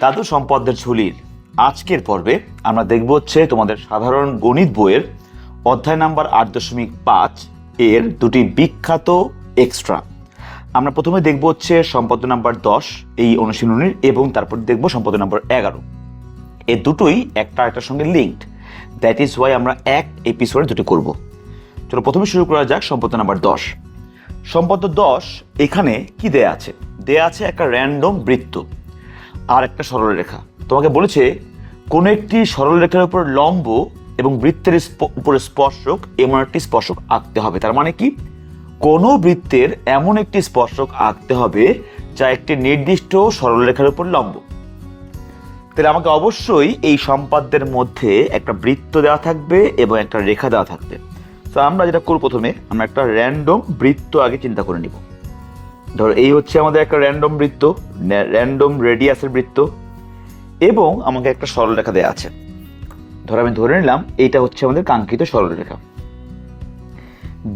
দাদু সম্পদের ঝুলির আজকের পর্বে আমরা দেখব হচ্ছে তোমাদের সাধারণ গণিত বইয়ের অধ্যায় নাম্বার আট দশমিক পাঁচ এর দুটি বিখ্যাত এক্সট্রা আমরা প্রথমে দেখব হচ্ছে সম্পদ নাম্বার দশ, এই অনুশীলনীর, এবং তারপর দেখব সম্পদ নাম্বার এগারো। এ দুটোই একটা একটার সঙ্গে লিঙ্কড দ্যাট ইজ ওয়াই আমরা এক এপিসোডে দুটো করব। চলো প্রথমে শুরু করা যাক সম্পদ নাম্বার দশ। সম্পদ দশ এখানে কি দেয়া আছে? দেয়া আছে একটা র্যান্ডম বৃত্ত। আর একটা সরলরেখা। তোমাকে বলেছে, কোনো একটি সরলরেখার উপর লম্ব এবং বৃত্তের উপরে স্পর্শক এমন একটি স্পর্শক আঁকতে হবে। তার মানে কি? কোনো বৃত্তের এমন একটি স্পর্শক আঁকতে হবে যা একটি নির্দিষ্ট সরলরেখার উপর লম্ব। তাহলে আমাকে অবশ্যই এই সম্পাদ্যের মধ্যে একটা বৃত্ত দেওয়া থাকবে এবং একটা রেখা দেওয়া থাকবে। তো আমরা যেটা করব প্রথমে, আমরা একটা র্যান্ডম বৃত্ত আগে চিন্তা করে নিব। ধরো, এই হচ্ছে আমাদের একটা র্যান্ডম বৃত্ত র্যান্ডম রেডিয়াসের বৃত্ত, এবং আমাকে একটা সরলরেখা দেওয়া আছে। ধরো, আমি ধরে নিলাম, এইটা হচ্ছে আমাদের কাঙ্ক্ষিত সরলরেখা।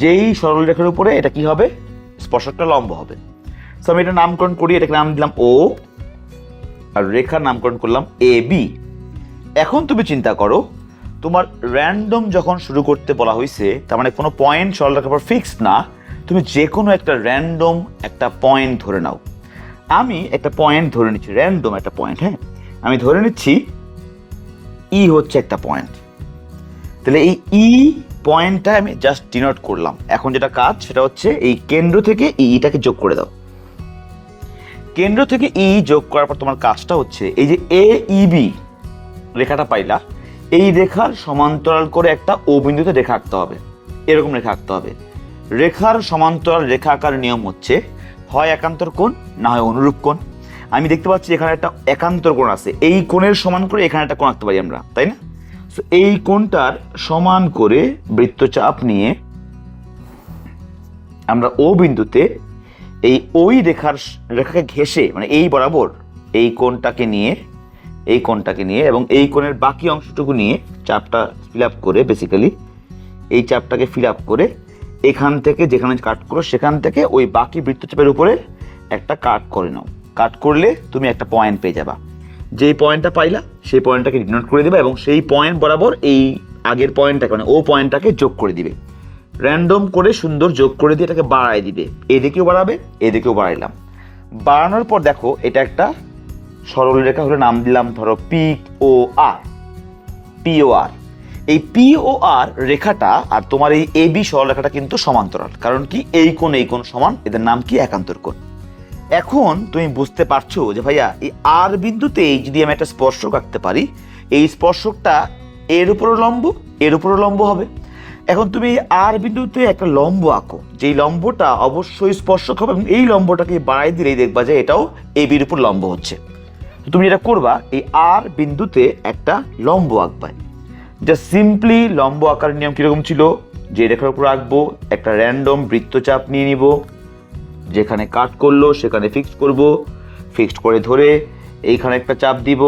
যেই সরলরেখার উপরে এটা কি হবে? স্পর্শকটা লম্ব হবে। তো আমি এটা নামকরণ করি, এটাকে নাম দিলাম ও আর রেখার নামকরণ করলাম এ বি এখন তুমি চিন্তা করো, তোমার র্যান্ডম যখন শুরু করতে বলা হয়েছে তার মানে কোনো পয়েন্ট সরলরেখার পর ফিক্সড না তুমি যে কোনো একটা র্যান্ডম একটা পয়েন্ট ধরে নাও। আমি একটা পয়েন্ট ধরে নিচ্ছি র্যান্ডম একটা পয়েন্ট হ্যাঁ? আমি ধরে নিচ্ছি ই হচ্ছে একটা পয়েন্ট তাহলে এই ই পয়েন্টটা আমি জাস্ট ডিনোট করলাম। এখন যেটা কাজ, সেটা হচ্ছে এই কেন্দ্র থেকে ইটাকে যোগ করে দাও। কেন্দ্র থেকে ই যোগ করার পর তোমার কাজটা হচ্ছে, এই যে এ ইবি রেখাটা পাইলা, এই রেখার সমান্তরাল করে একটা ও বিন্দুতে রেখা আঁকতে হবে। এরকম রেখা আঁকতে হবে। রেখার সমান্তরাল রেখা আঁকার নিয়ম হচ্ছে হয় একান্তর কোণ না হয় অনুরূপ কোণ। আমি দেখতে পাচ্ছি এখানে একটা একান্তর কোণ আছে। এই কোণের সমান করে এখানে একটা কোণ আঁকতে পারি আমরা তাই না? So, এই কোণটার সমান করে বৃত্তচাপ নিয়ে আমরা ও বিন্দুতে এই ওই রেখার রেখাকে ঘেঁষে মানে এই বরাবর এই কোণটাকে নিয়ে এই কোণটাকে নিয়ে এবং এই কোণের বাকি অংশটুকু নিয়ে চাপটা ফিল আপ করে বেসিক্যালি এই চাপটাকে ফিল আপ করে এখান থেকে যেখানে কাট করো, সেখান থেকে ওই বাকি বৃত্তচাপের উপরে একটা কাট করে নাও। কাট করলে তুমি একটা পয়েন্ট পেয়ে যাবা। যেই পয়েন্টটা পাইলা, সেই পয়েন্টটাকে ডিনোট করে দেবে এবং সেই পয়েন্ট বরাবর এই আগের পয়েন্টটাকে মানে ও পয়েন্টটাকে যোগ করে দিবে। র্যান্ডম করে সুন্দর যোগ করে দিয়ে এটাকে বাড়ায় দিবে। এদিকেও বাড়াবে, এদিকেও বাড়াইলাম। বাড়ানোর পর দেখো, এটা একটা সরল রেখা হলে, নাম দিলাম ধরো পি ও আর পি ও আর এই পি ও আর রেখাটা আর তোমার এই এ বি সরলরেখাটা কিন্তু সমান্তরাল। কারণ কি? এই কোণ এই কোণ সমান, এদের নাম কি? একান্তর কোণ। এখন তুমি বুঝতে পারছ যে ভাইয়া, এই আর বিন্দুতেই যদি আমি একটা স্পর্শক আঁকতে পারি, এই স্পর্শকটা এর উপরও লম্ব, এর উপরও লম্ব হবে। এখন তুমি আর বিন্দুতে একটা লম্ব আঁকো, যেই লম্বটা অবশ্যই স্পর্শক হবে এবং এই লম্বটাকে বাড়াই দিলেই দেখবা যে এটাও এ বির উপর লম্ব হচ্ছে। তুমি যেটা করবা, এই আর বিন্দুতে একটা লম্ব আঁকবা। যা সিম্পলি লম্ব আঁকার নিয়ম কীরকম ছিল? যে রেখার উপর আঁকবো, একটা র্যান্ডম বৃত্তচাপ নিয়ে নিব, যেখানে কাট করল, সেখানে ফিক্সড করব ফিক্সড করে ধরে এইখানে একটা চাপ দিব,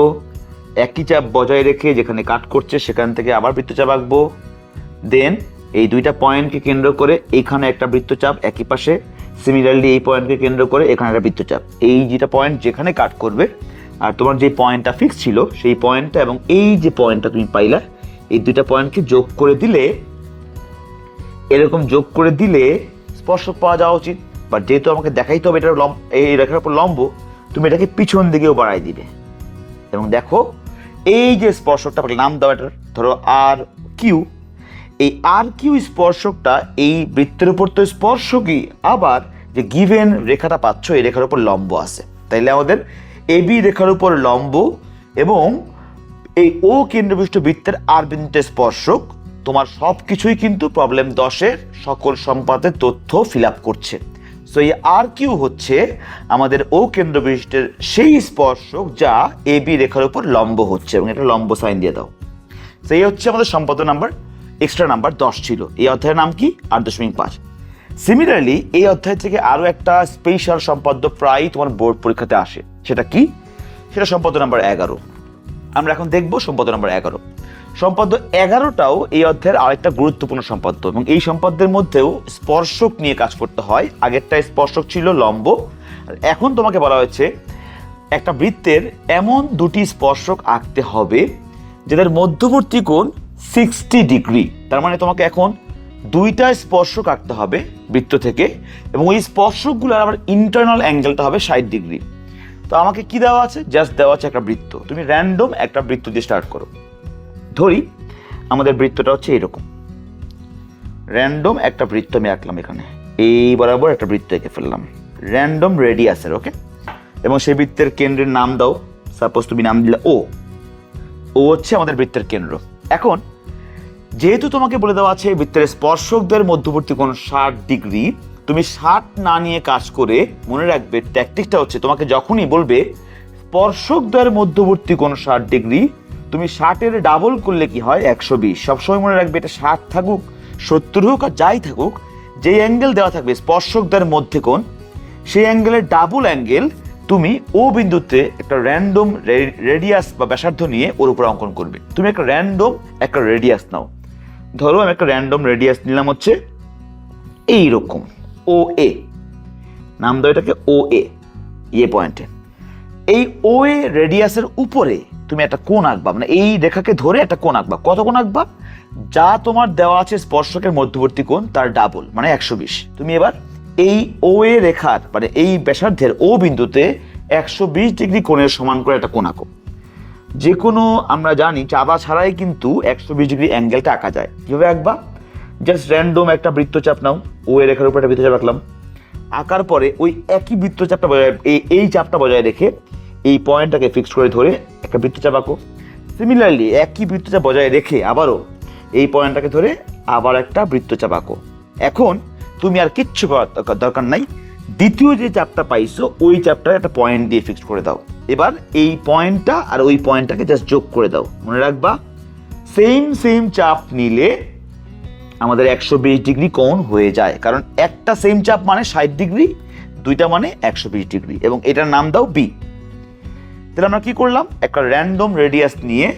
একই চাপ বজায় রেখে যেখানে কাট করছে সেখান থেকে আবার বৃত্তচাপ আঁকবো। দেন এই দুইটা পয়েন্টকে কেন্দ্র করে এইখানে একটা বৃত্তচাপ একই পাশে সিমিলারলি এই পয়েন্টকে কেন্দ্র করে এখানে একটা বৃত্তচাপ। এই যেটা পয়েন্ট যেখানে কাট করবে, আর তোমার যে পয়েন্টটা ফিক্স ছিল, সেই পয়েন্টটা এবং এই যে পয়েন্টটা তুমি পাইলা এই দুইটা পয়েন্টকে যোগ করে দিলে, এরকম যোগ করে দিলে স্পর্শক পাওয়া যাওয়া উচিত। বাট যেহেতু আমাকে দেখাইতে হবে এটা লম্ব এই রেখার উপর লম্ব, তুমি এটাকে পিছন দিকেও বাড়াই দিবে। এবং দেখো, এই যে স্পর্শকটা নাম দাও এটার। ধরো আর কিউ এই আর কিউ স্পর্শকটা এই বৃত্তের উপর তো স্পর্শকই। আবার যে গিভেন রেখাটা পাচ্ছ, এই রেখার উপর লম্ব আছে। তাইলে আমাদের এবি রেখার উপর লম্ব এবং এই ও কেন্দ্রবিষ্ট বৃত্তের আর বিন্দুতে স্পর্শক, তোমার সব কিছুই কিন্তু প্রবলেম দশের সকল সম্পাদের তথ্য ফিল আপ করছে। সো এই আর কিউ হচ্ছে আমাদের ও কেন্দ্রবিষ্টের সেই স্পর্শক যা এ, বি রেখার উপর লম্ব হচ্ছে এবং এটা লম্ব সাইন দিয়ে দাও। সো এই হচ্ছে আমাদের সম্পদ নাম্বার এক্সট্রা নাম্বার দশ ছিল। এই অধ্যায়ের নাম কি? আট দশমিক পাঁচ। সিমিলারলি এই অধ্যায় থেকে আরও একটা স্পেশাল সম্পাদ্য প্রায় তোমার বোর্ড পরীক্ষাতে আসে। সেটা কি? সেটা সম্পাদ্য নাম্বার এগারো। আমরা এখন দেখব সম্পাদ্য নাম্বার এগারো। সম্পাদ্য এগারোটাও এই অধ্যায়ের আরেকটা গুরুত্বপূর্ণ সম্পাদ্য এবং এই সম্পাদ্যের মধ্যেও স্পর্শক নিয়ে কাজ করতে হয়। আগেরটা স্পর্শক ছিল লম্ব। এখন তোমাকে বলা হয়েছে, একটা বৃত্তের এমন দুটি স্পর্শক আঁকতে হবে যাদের মধ্যবর্তী কোণ সিক্সটি ডিগ্রি। তার মানে তোমাকে এখন দুইটা স্পর্শক আঁকতে হবে বৃত্ত থেকে এবং ওই স্পর্শকগুলোর আবার ইন্টারনাল অ্যাঙ্গেলটা হবে ষাট ডিগ্রি। তো আমাকে কি দেওয়া আছে? জাস্ট দেওয়া আছে একটা বৃত্ত। তুমি র্যান্ডম একটা বৃত্ত দিয়ে স্টার্ট করো। ধরি, আমাদের বৃত্তটা হচ্ছে এরকম। র্যান্ডম একটা বৃত্ত আমি আঁকলাম এখানে। এই বরাবর একটা বৃত্ত এঁকে ফেললাম। র্যান্ডম রেডিয়াসের ওকে এবং সেই বৃত্তের কেন্দ্রের নাম দাও। সাপোজ তুমি নাম দিলে ও ও হচ্ছে আমাদের বৃত্তের কেন্দ্র। এখন, যেহেতু তোমাকে বলে দেওয়া আছে বৃত্তের স্পর্শকদের মধ্যবর্তী কোণ ষাট ডিগ্রি তুমি ষাট না নিয়ে কাজ করে মনে রাখবে ট্যাকটিকটা হচ্ছে তোমাকে যখনই বলবে স্পর্শক স্পর্শকদ্বয়ের মধ্যবর্তী কোণ ষাট ডিগ্রি, তুমি ষাটের ডাবল করলে কি হয়? একশো বিশ। সবসময় মনে রাখবে এটা ষাট থাকুক, সত্তর হোক আর যাই থাকুক, যেই অ্যাঙ্গেল দেওয়া থাকবে স্পর্শকদের মধ্যে কোণ, সেই অ্যাঙ্গেলের ডাবল অ্যাঙ্গেল তুমি ও বিন্দুতে একটা র্যান্ডম রেডিয়াস বা ব্যাসার্ধ নিয়ে ওর উপর অঙ্কন করবে। তুমি একটা র্যান্ডম একটা রেডিয়াস নাও। ধরো আমি একটা র্যান্ডম রেডিয়াস নিলাম হচ্ছে এইরকম। ও এ নাম দাও এটাকে ও এ ইয়ে পয়েন্টে এই ও এ রেডিয়াসের উপরে তুমি একটা কোণ আঁকবা মানে এই রেখাকে ধরে একটা কোণ আঁকবা। কত কোণ আঁকবা? যা তোমার দেওয়া আছে স্পর্শকের মধ্যবর্তী কোণ, তার ডাবল মানে একশো বিশ। তুমি এবার এই ও এ রেখার মানে এই ব্যাসার্ধের ও বিন্দুতে একশো বিশ ডিগ্রি কোণের সমান করে একটা কোণ আঁকো। যে কোনো আমরা জানি চাপা ছাড়াই কিন্তু একশো বিশ ডিগ্রি অ্যাঙ্গেলটা আঁকা যায়। কীভাবে আঁকবা? জাস্ট র্যান্ডম একটা বৃত্তচাপ নাও। ও এ রেখার উপর একটা বৃত্তচাপ আঁকলাম আঁকার পরে ওই একই বৃত্তচাপটা বজায়, এই এই চাপটা বজায় রেখে এই পয়েন্টটাকে ফিক্সড করে ধরে একটা বৃত্তচাপ আঁকো। সিমিলারলি একই বৃত্তচাপ বজায় রেখে আবারও এই পয়েন্টটাকে ধরে আবার একটা বৃত্তচাপ আঁকো। এখন তুমি আর কিচ্ছু করার দরকার- নাই। দ্বিতীয় যে চাপটা পাইছো, ওই চাপটা একটা পয়েন্ট দিয়ে ফিক্সড করে দাও। এবার এই পয়েন্টটা আর ওই পয়েন্টটাকে জাস্ট যোগ করে দাও। মনে রাখবা? সেম সেম চাপ নিলে আমাদের একশো বিশ ডিগ্রি কোণ হয়ে যায়। কারণ একটা সেম চাপ মানে ষাট ডিগ্রি, দুইটা মানে একশো বিশ ডিগ্রি। এবং এটার নাম দাও বি তাহলে আমরা কি করলাম? একটা র্যান্ডম রেডিয়াস নিয়ে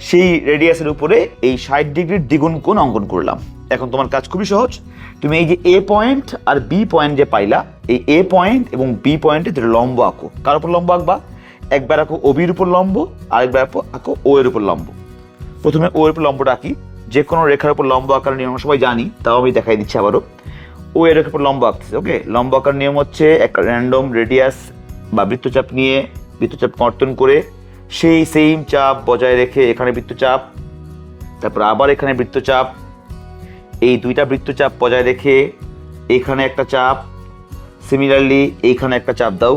সেই রেডিয়াসের উপরে এই ষাট ডিগ্রির দ্বিগুণ কোণ অঙ্কন করলাম। এখন তোমার কাজ খুবই সহজ। তুমি এই যে এ পয়েন্ট আর বি পয়েন্ট যে পাইলা, এই এ পয়েন্ট এবং বি পয়েন্টে দুটো লম্ব আঁকো। কার উপর লম্ব আঁকবা? একবার আঁকো ও বির উপর লম্ব, আরেকবার আঁকো ও এর উপর লম্ব। প্রথমে ও এর উপর লম্বটা আঁকি। যে কোনো রেখার উপর লম্ব আঁকার নিয়ম সবাই জানি, তাও আমি দেখাই দিচ্ছি আবারও। ও এর উপর লম্ব আঁকতেছে ওকে লম্ব আঁকার নিয়ম হচ্ছে একটা র্যান্ডম রেডিয়াস বা বৃত্তচাপ নিয়ে বৃত্তচাপ কর্তন করে সেই সেম চাপ বজায় রেখে এখানে বৃত্তচাপ, তারপর আবার এখানে বৃত্তচাপ, এই দুইটা বৃত্তচাপ বজায় রেখে এখানে একটা চাপ সিমিলারলি এইখানে একটা চাপ দাও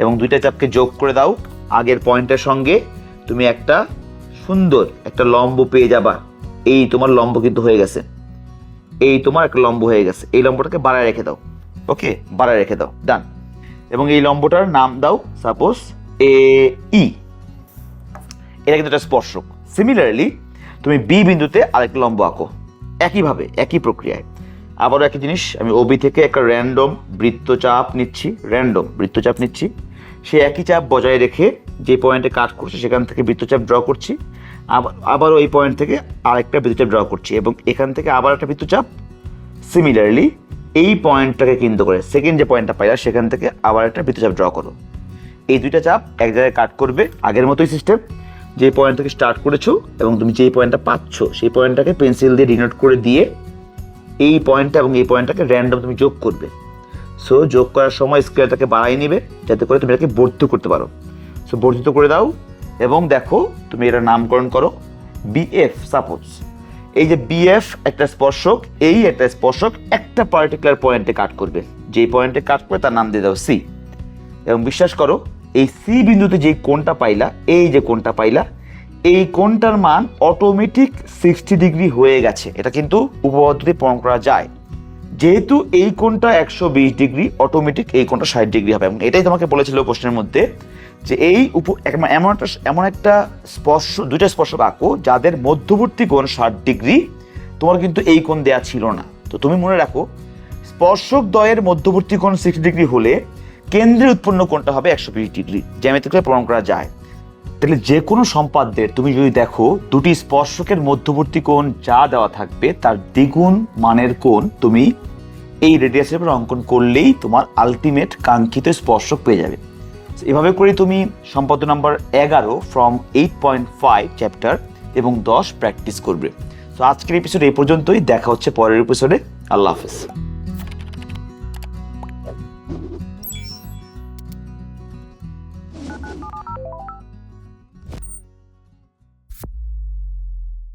এবং দুইটা চাপকে যোগ করে দাও। আগের পয়েন্টের সঙ্গে তুমি একটা সুন্দর, একটা লম্ব পেয়ে যাবা। এই তোমার লম্ব কিন্তু হয়ে গেছে। এই তোমার একটা লম্ব হয়ে গেছে। এই লম্বটাকে বাড়ায় রেখে দাও। ওকে বাড়ায় রেখে দাও। ডান এবং এই লম্বটার নাম দাও সাপোজ এ ই এটা কিন্তু একটা স্পর্শক। সিমিলারলি তুমি বি বিন্দুতে আরেকটা লম্ব আঁকো। একইভাবে, একই প্রক্রিয়ায়। আবারও একই জিনিস, আমি ওবি থেকে একটা র্যান্ডম বৃত্তচাপ নিচ্ছি। র্যান্ডম বৃত্তচাপ নিচ্ছি। সে একই চাপ বজায় রেখে যে পয়েন্টে কাট করছে, সেখান থেকে বৃত্তচাপ ড্র করছি। আবারও এই পয়েন্ট থেকে আরেকটা বৃত্তচাপ ড্র করছি এবং এখান থেকে আবার একটা বৃত্তচাপ সিমিলারলি এই পয়েন্টটাকে কেন্দ্র করে সেকেন্ড যে পয়েন্টটা পাইলা, সেখান থেকে আবার একটা বৃত্তচাপ ড্র করো। এই দুইটা চাপ এক জায়গায় কাট করবে আগের মতোই সিস্টেম যে পয়েন্ট থেকে স্টার্ট করেছ এবং তুমি যেই পয়েন্টটা পাচ্ছ, সেই পয়েন্টটাকে পেন্সিল দিয়ে ডিনোট করে দিয়ে এই পয়েন্টটা এবং এই পয়েন্টটাকে র্যান্ডম তুমি যোগ করবে। সো যোগ করার সময় স্কেলটাকে বাড়াই নেবে, যাতে করে তুমি এটাকে বর্ধিত করতে পারো। সো বর্ধিত করে দাও। এবং দেখো, তুমি এটা নামকরণ করো বিএফ সাপোজ এই যে বিএফ একটা স্পর্শক, এই একটা স্পর্শক একটা পার্টিকুলার পয়েন্টে কাট করবে। যেই পয়েন্টে কাট করে তার নাম দিয়ে দাও সি এবং বিশ্বাস করো, এই সি বিন্দুতে যে কোণটা পাইলা, এই যে কোণটা পাইলা, এই কোণটার মান অটোমেটিক সিক্সটি ডিগ্রি হয়ে গেছে। এটা কিন্তু উপপাদ্যতে প্রমাণ করা যায়। যেহেতু এই কোণটা একশো বিশ ডিগ্রি অটোমেটিক এই কোণটা ষাট ডিগ্রি হবে। এবং এটাই তোমাকে বলেছিল প্রশ্নের মধ্যে যে এই উপ এমন একটা এমন একটা স্পর্শ, দুইটা স্পর্শক আঁকো যাদের মধ্যবর্তী কোণ ষাট ডিগ্রি, তোমার কিন্তু এই কোণ দেয়া ছিল না। তো তুমি মনে রাখো, স্পর্শক দ্বয়ের মধ্যবর্তী কোণ সিক্সটি ডিগ্রি হলে কেন্দ্রে উৎপন্ন কোণটা হবে একশো বিশ ডিগ্রি। জ্যামিতিকভাবে প্রমাণ করা যায়। তাহলে যে কোনো সম্পাদ্যের তুমি যদি দেখো দুটি স্পর্শকের মধ্যবর্তী কোণ যা দেওয়া থাকবে, তার দ্বিগুণ মানের কোণ তুমি এই রেডিয়াসের উপর অঙ্কন করলেই তোমার আলটিমেট কাঙ্ক্ষিত স্পর্শক পেয়ে যাবে। এভাবে করে তুমি সম্পদ নাম্বার এগারো from eight point five chapter এবং দশ প্র্যাকটিস করবে। তো আজকের এপিসোড এই পর্যন্তই। দেখা হচ্ছে পরের এপিসোডে আল্লাহ হাফেজ।